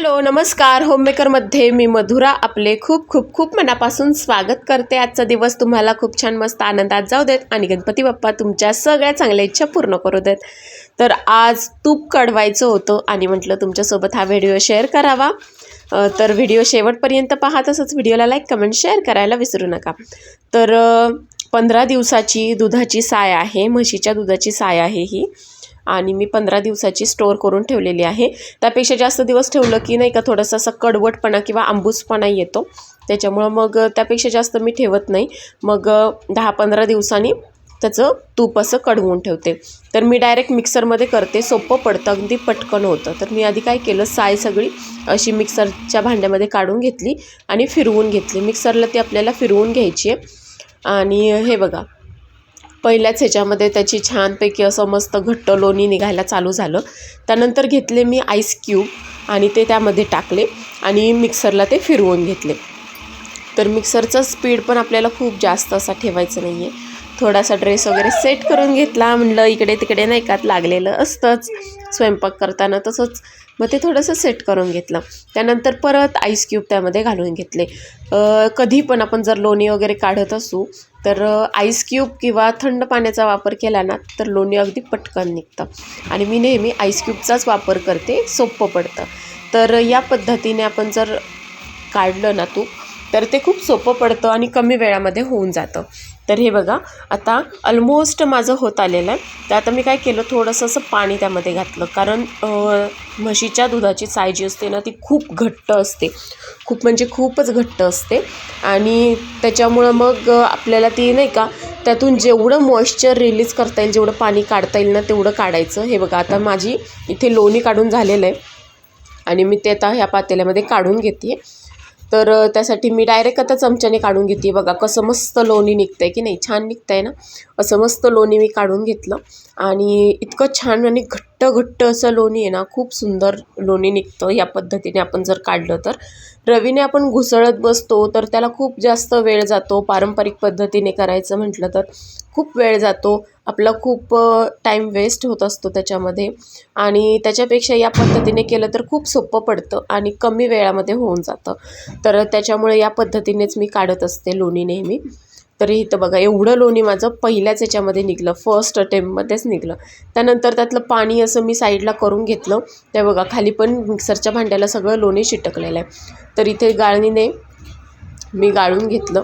Hello नमस्कार. होममेकरमध्ये मी मधुरा. आपले खूप खूप खूप मनापासून स्वागत करते. आजचा दिवस तुम्हाला खूप छान मस्त आनंदात जाऊ देत आणि गणपती बाप्पा तुमच्या सगळ्या चांगल्या इच्छा पूर्ण करू देत. तर आज तूप कढवायचं होतं आणि म्हटलं तुमच्यासोबत हा व्हिडिओ शेअर करावा. तर व्हिडिओ शेवटपर्यंत पहा तसंच व्हिडिओला लाईक कमेंट शेअर करायला विसरू नका. तर पंधरा दिवसाची दुधाची साय आहे म्हशीच्या दुधाची साय आहे ही. आणि मी पंधरा दिवसाची स्टोअर करून ठेवलेली आहे. त्यापेक्षा जास्त दिवस ठेवलं की नाही का थोडंसं असं कडवटपणा किंवा आंबूसपणा येतो. त्याच्यामुळं मग त्यापेक्षा जास्त मी ठेवत नाही. मग दहा पंधरा दिवसांनी त्याचं तूप असं कडवून ठेवते. तर मी डायरेक्ट मिक्सरमध्ये करते. सोपं पडतं. अगदी पटकन होतं. तर मी आधी काय केलं साय सगळी अशी मिक्सरच्या भांड्यामध्ये काढून घेतली आणि फिरवून घेतली. मिक्सरला ती आपल्याला फिरवून घ्यायची आहे. आणि हे बघा पहिल्याच ह्याच्यामध्ये त्याची छानपैकी असं मस्त घट्ट लोणी निघायला चालू झालं. त्यानंतर घेतले मी आईस क्यूब आणि ते त्यामध्ये टाकले आणि मिक्सरला ते फिरवून घेतले. तर मिक्सरचा स्पीड पण आपल्याला खूप जास्त असा ठेवायचं नाही आहे थोडासा ड्रेस वगैरे सेट करून घेतला म्हणलं इकडे तिकडे नाही का लागलेलं असतंच. स्वयंपाक करताना तसंच. मग ते थोडंसं सेट करून घेतलं. त्यानंतर परत आईस क्यूब त्यामध्ये घालून घेतले. कधी पण आपण जर लोणी वगैरे काढत असू तर आईस क्यूब किंवा थंड पाण्याचा वापर केला ना तर लोणी अगदी पटकन निघतं. आणि मी नेहमी आईस क्यूबचाच वापर करते सोपं पडतं. तर या पद्धतीने आपण जर काढलं ना तूप तर ते खूप सोपं पडतं आणि कमी वेळामध्ये होऊन जातं. तर हे बघा आता ऑलमोस्ट माझं होत आलेलं आहे. तर आता मी काय केलं थोडंसं असं पाणी त्यामध्ये घातलं. कारण म्हशीच्या दुधाची साय जी असते ना ती खूप घट्ट असते. खूप म्हणजे खूपच घट्ट असते. आणि त्याच्यामुळं मग आपल्याला ती नाही का त्यातून जेवढं मॉइश्चर रिलीज करता येईल जेवढं पाणी काढता येईल ना तेवढं काढायचं. हे बघा आता माझी इथे लोणी काढून झालेलं आहे. आणि मी ते आता ह्या पातेल्यामध्ये काढून घेते. तर त्यासाठी मी डायरेक्ट आता चमच्याने काढून घेते. बघा कसं मस्त लोणी निघतं आहे की नाही? छान निघतं आहे ना? असं मस्त लोणी मी काढून घेतलं. आणि इतकं छान आणि घट्ट घट्ट असं लोणी आहे ना खूप सुंदर लोणी निघतं या पद्धतीने आपण जर काढलं तर. रवीने आपण घुसळत बसतो तर त्याला खूप जास्त वेळ जातो पारंपरिक पद्धतीने करायचं म्हटलं तर. खूप वेळ जातो आपला खूप टाईम वेस्ट होत असतो त्याच्यामध्ये. आणि त्याच्यापेक्षा या पद्धतीने केलं तर खूप सोपं पडतं आणि कमी वेळामध्ये होऊन जातं. तर त्याच्यामुळे या पद्धतीनेच मी काढत असते लोणी नेहमी. तरी इथं बघा एवढं लोणी माझं पहिल्याच याच्यामध्ये निघलं फर्स्ट अटेम्पमध्येच निघलं. त्यानंतर त्यातलं पाणी असं मी साईडला करून घेतलं. ते बघा खाली पण मिक्सरच्या भांड्याला सगळं लोणी शिटकलेलं आहे. तर इथे गाळणीने मी गाळून घेतलं.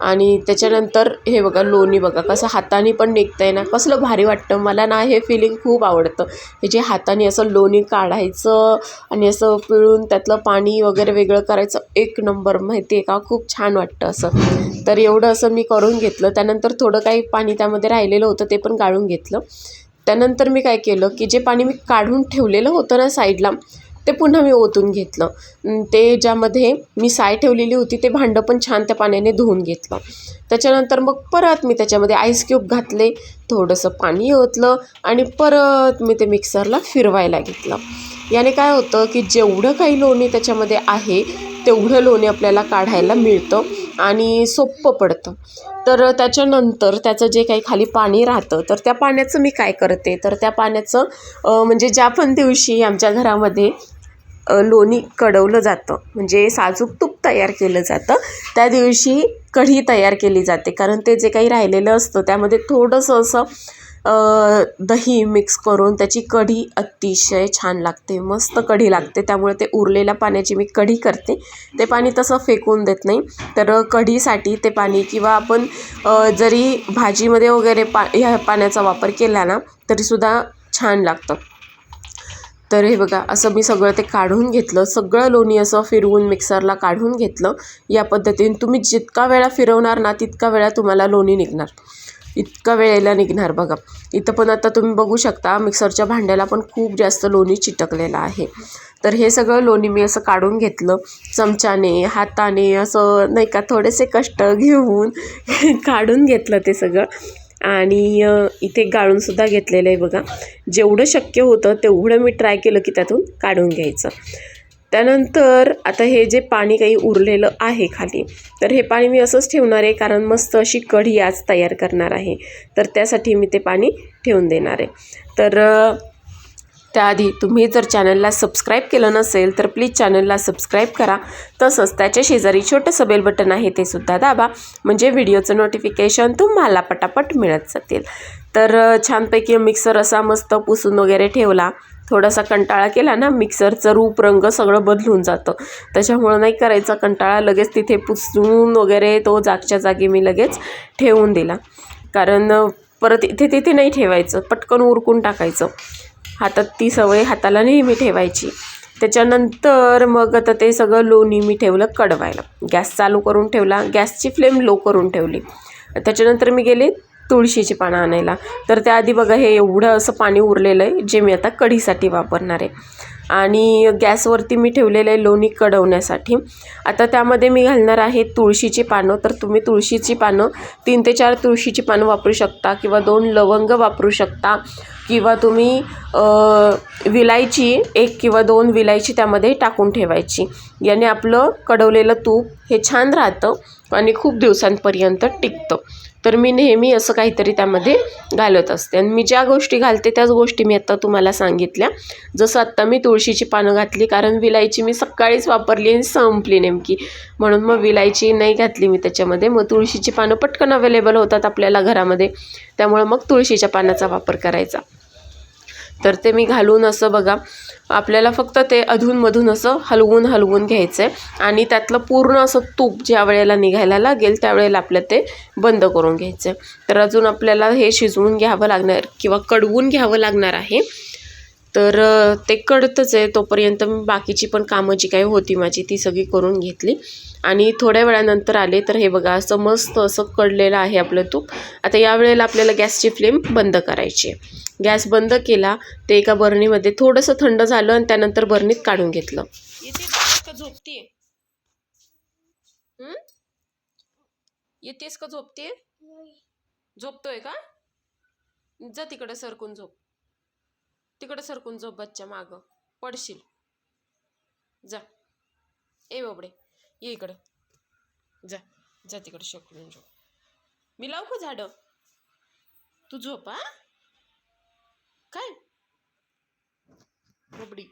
आणि त्याच्यानंतर हे बघा लोणी बघा कसं हाताने पण निघतं आहे ना कसलं भारी वाटतं. मला ना हे फिलिंग खूप आवडतं. हे जे हाताने असं लोणी काढायचं आणि असं पिळून त्यातलं पाणी वगैरे वेगळं करायचं एक नंबर माहिती आहे का? खूप छान वाटतं असं. तर एवढं असं मी करून घेतलं. त्यानंतर थोडं काही पाणी त्यामध्ये राहिलेलं होतं ते पण गाळून घेतलं. त्यानंतर मी काय केलं की जे पाणी मी काढून ठेवलेलं होतं ना साईडला ते पुन्हा मी ओतून घेतलं. ते ज्यामध्ये मी साय ठेवलेली होती ते भांडं पण छान त्या पाण्याने धुवून घेतलं. त्याच्यानंतर मग परत मी त्याच्यामध्ये आईस क्यूब घातले थोडंसं पाणी ओतलं आणि परत मी ते मिक्सरला फिरवायला घेतलं. याने काय होतं की जेवढं काही लोणी त्याच्यामध्ये आहे तेवढं लोणी आपल्याला काढायला मिळतं आणि सोपं पडतं. तर त्याच्यानंतर त्याचं जे काही खाली पाणी राहतं तर त्या पाण्याचं मी काय करते? तर त्या पाण्याचं म्हणजे ज्या पण दिवशी आमच्या घरामध्ये लोणी कडवलं जातं. म्हणजे साजूक तूप तयार केलं जातं. त्या दिवशी कढी तयार केली जाते. कारण ते जे काही राहिलेलं असतं त्यामध्ये थोडंसं असं दही मिक्स करून त्याची कढी अतिशय छान लागते. मस्त कढी लागते. त्यामुळे ते उरलेल्या पाण्याची मी कढी करते. ते पाणी तसं फेकून देत नाही. तर कढीसाठी ते पाणी किंवा आपण जरी भाजीमध्ये वगैरे पा ह्या पाण्याचा वापर केला ना तरीसुद्धा छान लागतं. तर हे बघा असं मी सगळं ते काढून घेतलं. सगळं लोणी असं फिरवून मिक्सरला काढून घेतलं. या पद्धतीने तुम्ही जितका वेळा फिरवणार ना तितका वेळा तुम्हाला लोणी निघणार. इतका वेळेला निघणार बघा. इथं पण आता तुम्ही बघू शकता मिक्सरच्या भांड्याला पण खूप जास्त लोणी चिटकलेलं आहे. तर हे सगळं लोणी मी असं काढून घेतलं. चमच्याने हाताने असं नाही का थोडेसे कष्ट घेऊन काढून घेतलं ते सगळं. आणि इथे गाळूनसुद्धा घेतलेलं आहे बघा. जेवढं शक्य होतं तेवढं मी ट्राय केलं की त्यातून काढून घ्यायचं. त्यानंतर आता हे जे पाणी काही उरलेलं आहे खाली तर हे पाणी मी असंच ठेवणार आहे कारण मस्त अशी कढी आज तयार करणार आहे. तर त्यासाठी मी ते पाणी ठेवून देणार आहे. तर त्याआधी तुम्ही जर चॅनलला सबस्क्राईब केलं नसेल तर प्लीज चॅनलला सबस्क्राईब करा. तसंच त्याच्या शेजारी छोटंसं बेल बटन आहे ते सुद्धा दाबा. म्हणजे व्हिडिओचं नोटिफिकेशन तुम्हाला पटापट मिळत जातील. तर छानपैकी मिक्सर असा मस्त पुसून वगैरे ठेवला. थोडासा कंटाळा केला ना मिक्सरचं रूप रंग सगळं बदलून जातं. त्याच्यामुळं नाही करायचा कंटाळा लगेच तिथे पुसून वगैरे तो जागच्या जागी मी लगेच ठेवून दिला. कारण परत इथे तिथे नाही ठेवायचं. पटकन उरकून टाकायचं. हातात ती सवय हाताला नेहमी ठेवायची. त्याच्यानंतर मग आता ते सगळं लोणी मी ठेवलं कडवायला गॅस चालू करून ठेवला गॅसची फ्लेम लो करून ठेवली. त्याच्यानंतर मी गेले तुळशीची पानं आणायला. तर त्याआधी बघा हे एवढं असं पाणी उरलेलं आहे जे मी आता कढीसाठी वापरणार आहे. आणि गॅसवरती मी ठेवलेलं आहे लोणी कडवण्यासाठी. आता त्यामध्ये मी घालणार आहे तुळशीची पानं. तर तुम्ही तुळशीची पानं तीन ते चार तुळशीची पानं वापरू शकता किंवा दोन लवंग वापरू शकता किंवा तुम्ही विलायची एक किंवा दोन विलायची त्यामध्ये टाकून ठेवायची. याने आपलं कडवलेलं तूप हे छान राहतं आणि खूप दिवसांपर्यंत टिकतं. तर मी नेहमी असं काहीतरी त्यामध्ये घालत असते. आणि मी ज्या गोष्टी घालते त्याच गोष्टी मी आत्ता तुम्हाला सांगितल्या. जसं आत्ता मी तुळशीची पानं घातली कारण विलायची मी सकाळीच वापरली आणि संपली नेमकी. म्हणून मग विलायची नाही घातली मी त्याच्यामध्ये. मग तुळशीची पानं पटकन अवेलेबल होतात आपल्याला घरामध्ये. त्यामुळं मग तुळशीच्या पानाचा वापर करायचा. तर ते मी घालून असं बघा आपल्याला फक्त ते अधूनमधून असं हलवून हलवून घ्यायचं आहे आणि त्यातलं पूर्ण असं तूप ज्या वेळेला निघायला लागेल त्यावेळेला आपलं ते बंद करून घ्यायचं. आहे तर अजून आपल्याला हे शिजवून घ्यावं लागणार किंवा कडवून घ्यावं लागणार आहे. तर ते कडतंच आहे तोपर्यंत मी बाकीची पण कामं जी काही होती माझी ती सगळी करून घेतली. आणि थोड्या वेळानंतर आले तर हे बघा असं मस्त असं कळलेलं आहे आपलं तूप. आता यावेळेला आपल्याला गॅसची फ्लेम बंद करायची आहे. गॅस बंद केला ते एका बरणीमध्ये थोडंसं थंड झालं आणि त्यानंतर बरणीत काढून घेतलं. झोपतीये का? झोपते येतेस का? झोपते झोपतोय का? जा तिकडे सरकून झोप. तिकडे सरकून झोप बच्चा माग. पडशील. जा. ए बाबडे. ये इकडं. जा जा तिकडे शकून झोप मी लावू का झाडं? तू झोप हा? काय? बबडी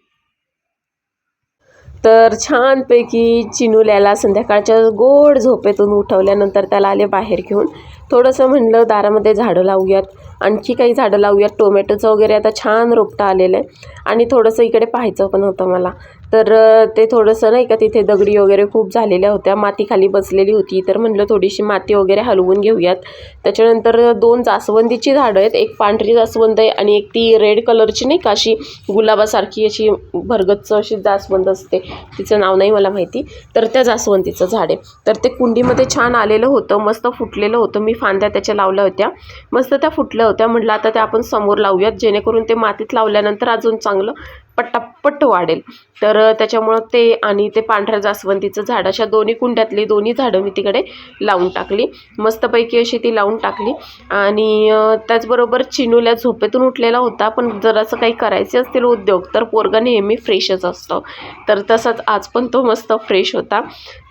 तर छानपैकी चिनुल्याला संध्याकाळच्या गोड झोपेतून उठवल्यानंतर त्याला आले बाहेर घेऊन. थोडंसं म्हणलं दारामध्ये झाडं लावूयात. आणखी काही झाडं लावूयात. टोमॅटोचं वगैरे आता छान रोपटं आलेलं आहे. आणि थोडंसं इकडे पाहायचं पण होतं मला. तर ते थोडंसं नाही का तिथे दगडी वगैरे खूप झालेल्या होत्या. माती खाली बसलेली होती. तर म्हणलं थोडीशी माती वगैरे हलवून घेऊयात. त्याच्यानंतर दोन जास्वंदीची झाडं आहेत. एक पांढरी जास्वंद आहे आणि एक ती रेड कलरची नाही का अशी गुलाबासारखी अशी भरगच्च अशी जास्वंद असते. तिचं नाव नाही मला माहिती. तर त्या जास्वंदीचं झाड आहे. तर ते कुंडीमध्ये छान आलेलं होतं. मस्त फुटलेलं होतं. मी फांद्या त्याच्या लावल्या होत्या. मस्त त्या फुटल्या होत्या. म्हटलं आता त्या आपण समोर लावूयात. जेणेकरून ते मातीत लावल्यानंतर अजून चांगलं पट्ट वाढेल. तर त्याच्यामुळं ते आणि ते पांढऱ्या जास्वंदीचं झाड अशा दोन्ही कुंड्यातली दोन्ही झाडं मी तिकडे लावून टाकली. मस्तपैकी अशी ती लावून टाकली. आणि त्याचबरोबर चिनूल्या झोपेतून उठलेला होता पण जर असं काही करायचे असतील उद्योग तर पोरगा नेहमी फ्रेशच असतो. तर तसंच आज पण तो मस्त फ्रेश होता.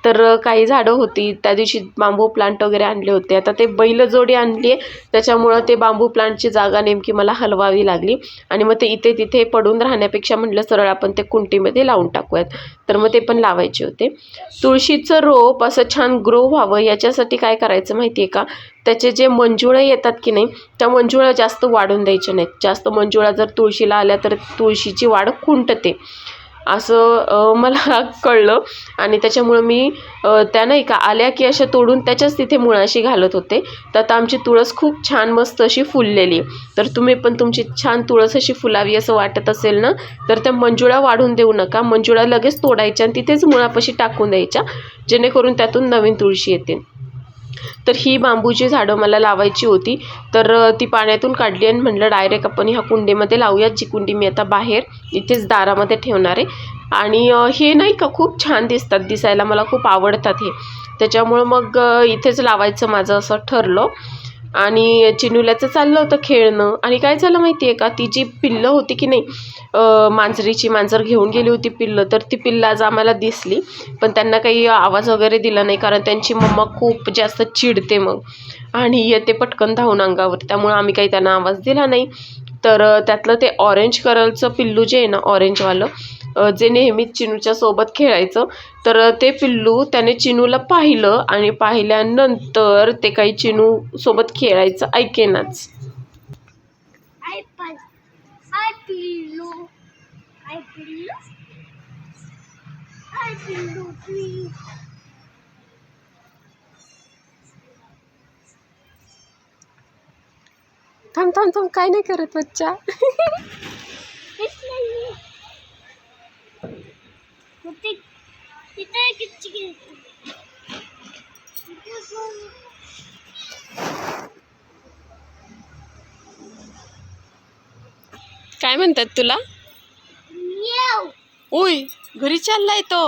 तर काही झाडं होती. त्या दिवशी बांबू प्लांट वगैरे आणले होते. आता ते बैलजोडी आणली आहे. त्याच्यामुळं ते बांबू प्लांटची जागा नेमकी मला हलवावी लागली. आणि मग ते इथे तिथे पडून राहण्यापेक्षा म्हटलं सरळ आपण ते कुंटीमध्ये लावून टाकूयात. तर मग ते पण लावायचे होते. तुळशीचं रोप असं छान ग्रो व्हावं याच्यासाठी काय करायचं माहिती आहे का? त्याचे जे मंजुळे येतात की नाही त्या मंजुळा जास्त वाढून द्यायच्या नाहीत. जास्त मंजुळा जर तुळशीला आल्या तर तुळशीची वाढ खुंटते. असं मला कळलं. आणि त्याच्यामुळं मी त्या नाही का आल्या की अशा तोडून त्याच्याच तिथे मुळाशी घालत होते. तर आता आमची तुळस खूप छान मस्त अशी फुललेली. आहे तर तुम्ही पण तुमची छान तुळस अशी फुलावी असं वाटत असेल ना तर त्या मंजुळा वाढून देऊ नका. मंजुळा लगेच तोडायच्या आणि तिथेच मुळापाशी टाकून द्यायच्या. जेणेकरून त्यातून नवीन तुळशी येते तर ही बांबूची झाडं मला लावायची होती. तर ती पाण्यातून काढली आणि म्हटलं डायरेक्ट आपण ह्या कुंडीमध्ये लावूयात जी कुंडी मी आता बाहेर इथेच दारामध्ये ठेवणार आहे. आणि हे नाही का खूप छान दिसतात दिसायला मला खूप आवडतात हे. त्याच्यामुळं मग इथेच लावायचं माझं असं ठरलं. आणि चिनुल्याचं चाललं होतं खेळणं. आणि काय झालं माहिती आहे का? ती जी पिल्लं होती की नाही मांजरीची मांजर घेऊन गेली होती पिल्लं तर ती पिल्लं आज आम्हाला दिसली पण त्यांना काही आवाज वगैरे दिला नाही कारण त्यांची मम्मा खूप जास्त चिडते मग. आणि येते पटकन धावून अंगावर. त्यामुळं आम्ही काही त्यांना आवाज दिला नाही. तर त्यातलं ते ऑरेंज कलरचं पिल्लू जे आहे ना ऑरेंजवालं जे नेहमीच चिनूच्या सोबत खेळायचं. तर ते पिल्लू त्याने चिनूला पाहिलं आणि पाहिल्यानंतर ते काही चिनू सोबत खेळायचं ऐकेनाच. थांब थांब थांब काय नाही करत बच्चा. काय म्हणतात तुला. ओय घरी चाललाय तो?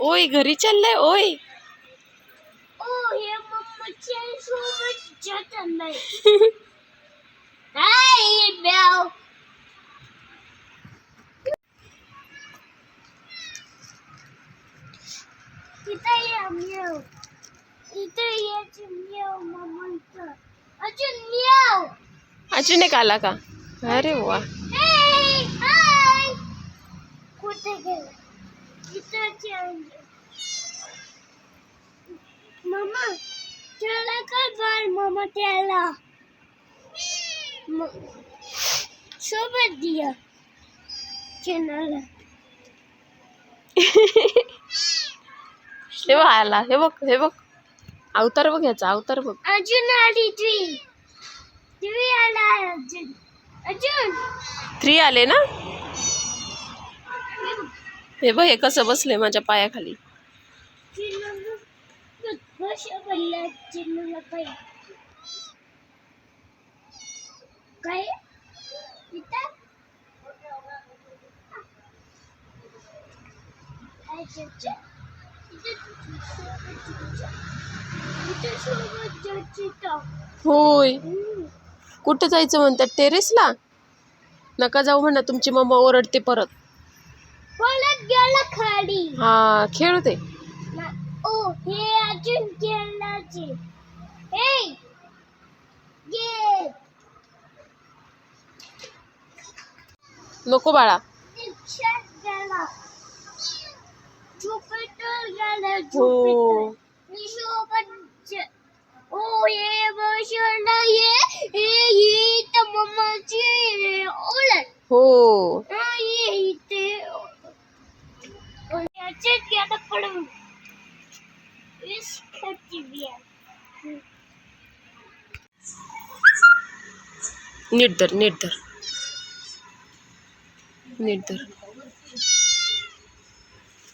ओय घरी चाललाय ओय. अजून एक आला का? अरे वा. आहे. मम्मा त्याला काय मम्मा त्याला? सोबत दिया. चिनाला. हे बघ आला. हे बघ हे बघ. अवतार बघ ह्याचा अवतार बघ. अजून आली ती तुम्ही आला अजून. अजून थ्री आले ना? हे बघ हे कसं बसले माझ्या पायाखाली. चिनाला कशा पडल्या चिनाला पाय काय इथं अच्छा अच्छा इथे सोबत जायची तर होय कुठं जायचं म्हणतात? टेरेसला? नका जाऊ म्हणा तुमची मम्मा ओरडते परत. परत गेला खाली. हा खेळू दे ना- ओ हे अजून हे! नको बाळा. हो. हे नीट धर नीट धर नीट धर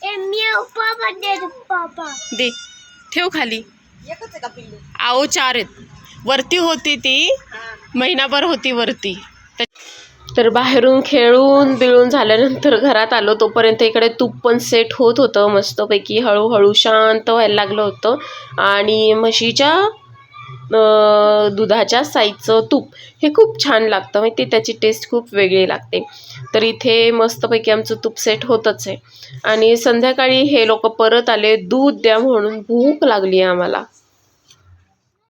ए म्याव पापा आओ चार आहेत. वरती होती ती. महिनाभर होती वरती. तर बाहेरून खेळून बिळून झाल्यानंतर घरात आलो. तोपर्यंत इकडे तूप पण सेट होत होतं. मस्तपैकी हळूहळू शांत व्हायला लागलं होतं. आणि म्हशीच्या दुधाच्या साईजचं तूप. हे खूप छान लागतं म्हणजे ते त्याची टेस्ट खूप वेगळी लागते. तर इथे मस्तपैकी आमचं तूप सेट होतच आहे. आणि संध्याकाळी हे लोक परत आले दूध द्या म्हणून भूक लागली आहे आम्हाला.